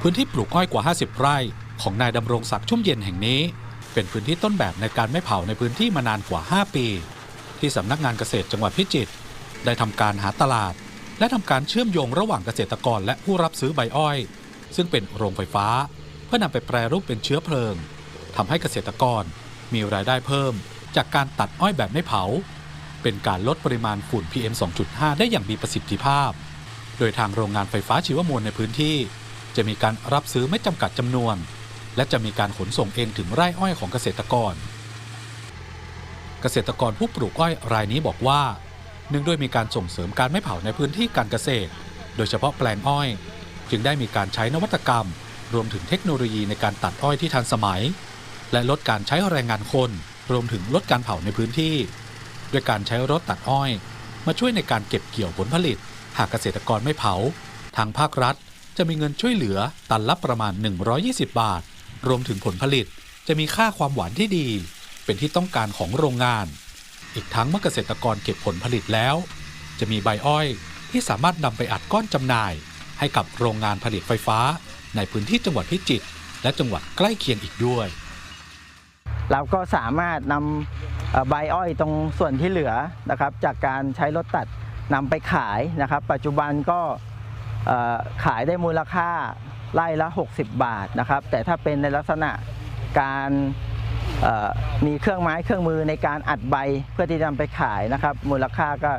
พื้นที่ปลูกอ้อยกว่า 50 ไร่ ของนายดำรงศักดิ์ชุ่มเย็นแห่งนี้ เป็นพื้นที่ต้นแบบในการไม่เผาในพื้นที่มานานกว่า 5 ปี ที่สำนักงานเกษตรจังหวัดพิจิตรได้ทำการหาตลาด และทำการเชื่อมโยงระหว่างเกษตรกรและผู้รับซื้อใบอ้อย ซึ่งเป็นโรงไฟฟ้า เพื่อนำไปแปรรูปเป็นเชื้อเพลิงทำให้เกษตรกรมีรายได้เพิ่ม จากการตัดอ้อยแบบไม่เผา เป็นการลดปริมาณฝุ่น PM 2.5 ได้อย่างมีประสิทธิภาพ โดยทางโรงงานไฟฟ้าชีวมวลในพื้นที่ จะมีการรับซื้อไม่จำกัดจำนวน และจะมีการขนส่งเองถึงไร่อ้อยของเกษตรกร เกษตรกรผู้ปลูกอ้อยรายนี้บอกว่า เนื่องด้วยมีการส่งเสริมการไม่เผาในพื้นที่การเกษตร โดยเฉพาะแปลงอ้อย จึงได้มีการใช้นวัตกรรม รวมถึงเทคโนโลยีในการตัดอ้อยที่ทันสมัย และลดการใช้แรงงานคน รวมถึงลดการเผาในพื้นที่ ด้วยการใช้รถตัดอ้อย มาช่วยในการเก็บเกี่ยวผลผลิต หากเกษตรกรไม่เผา ทางภาครัฐ จะมีเงินช่วยเหลือตันละประมาณ 120 บาท รวมถึงผลผลิตจะมีค่าความหวานที่ดี เป็นที่ต้องการของโรงงาน อีกทั้งเมื่อเกษตรกรเก็บผลผลิตแล้ว จะมีใบอ้อยที่สามารถนำไปอัดก้อนจำหน่าย ให้กับโรงงานผลิตไฟฟ้า ในพื้นที่จังหวัดพิจิตรและจังหวัดใกล้เคียงอีกด้วย เราก็สามารถนำใบอ้อยตรงส่วนที่เหลือนะครับ จากการใช้รถตัดนำไปขายนะครับ ปัจจุบันก็ ขายได้มูลค่าไร่ละ 60 บาทนะครับ แต่ถ้าเป็นในลักษณะการมีเครื่องไม้เครื่องมือในการอัดใบเพื่อที่จะนำไปขายนะครับ มูลค่าก็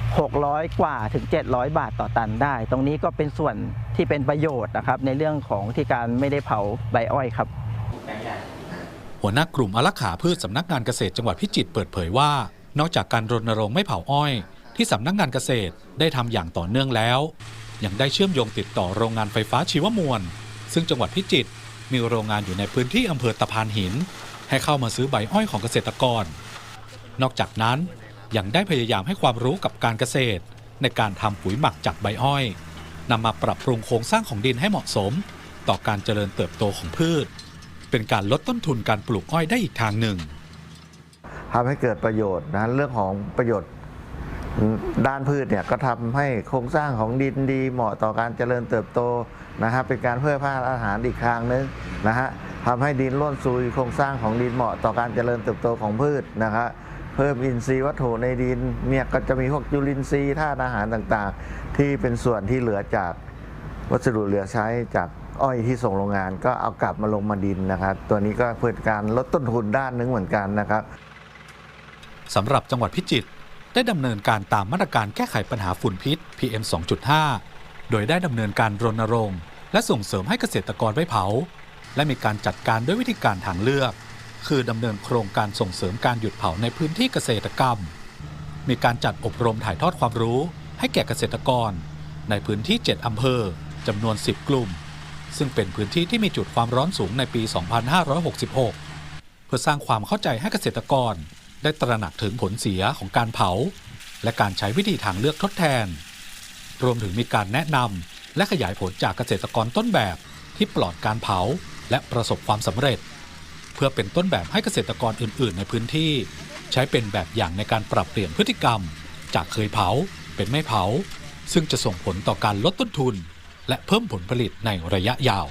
600 กว่าถึง 700 บาทต่อตันได้ ตรงนี้ก็เป็นส่วนที่เป็นประโยชน์นะครับ ในเรื่องของที่การไม่ได้เผาใบอ้อยครับ หัวหน้ากลุ่มอารักขาพืชสำนักงานเกษตรจังหวัดพิจิตรเปิดเผยว่า นอกจากการรณรงค์ไม่เผาอ้อย ที่สำนักงานเกษตรได้ทำอย่างต่อเนื่องแล้ว ยังได้เชื่อมโยงติดต่อโรงงานไฟฟ้าชีวมวล ซึ่งจังหวัดพิจิตรมีโรงงานอยู่ในพื้นที่อำเภอตะพานหิน ให้เข้ามาซื้อใบอ้อยของเกษตรกร นอกจากนั้นยังได้พยายามให้ความรู้กับการเกษตร ในการทำปุ๋ยหมักจากใบอ้อยนำมาปรับปรุงโครงสร้างของดินให้เหมาะสม ต่อการเจริญเติบโตของพืช เป็นการลดต้นทุนการปลูกอ้อยได้อีกทางหนึ่งทำให้เกิดประโยชน์นะเรื่องของประโยชน์ ด้านพืชเนี่ยก็ทำให้โครงสร้างของดินดีเหมาะต่อการเจริญเติบโตนะฮะเป็นการเพิ่มพาอาหารอีกทางนึงนะฮะทำให้ดินร่วนซุยโครงสร้างของดินเหมาะต่อการเจริญเติบโตของพืชนะครับเพิ่มอินทรีย์วัตถุในดินเนี่ยก็จะมีพวกจุลินทรีย์ธาตุอาหารต่างๆ ที่เป็นส่วนที่เหลือจากวัสดุเหลือใช้จากอ้อยที่ส่งโรงงานก็เอากลับมาลงมาดินนะครับ ตัวนี้ก็เพื่อการลดต้นทุนด้านนึงเหมือนกันนะครับสำหรับจังหวัดพิจิตร ได้ดำเนินการตามมาตรการแก้ไขปัญหาฝุ่นพิษ PM 2.5 โดยได้ดำเนินการรณรงค์และส่งเสริมให้เกษตรกรไม่เผา และมีการจัดการด้วยวิธีการทางเลือก คือดำเนินโครงการส่งเสริมการหยุดเผาในพื้นที่เกษตรกรรม มีการจัดอบรมถ่ายทอดความรู้ ให้แก่เกษตรกร ในพื้นที่ 7 อำเภอจำนวน 10 กลุ่ม ซึ่งเป็นพื้นที่ที่มีจุดความร้อนสูงในปี 2566 เพื่อสร้างความเข้าใจให้เกษตรกร ได้ตระหนักถึงผลเสียของการเผา และการใช้วิธีทางเลือกทดแทน รวมถึงมีการแนะนำและขยายผลจากเกษตรกรต้นแบบที่ปลอดการเผาและประสบความสำเร็จ เพื่อเป็นต้นแบบให้เกษตรกรอื่น ๆ ในพื้นที่ ใช้เป็นแบบอย่างในการปรับเปลี่ยนพฤติกรรม จากเคยเผาเป็นไม่เผา ซึ่งจะส่งผลต่อการลดต้นทุน และเพิ่มผลผลิตในระยะยาว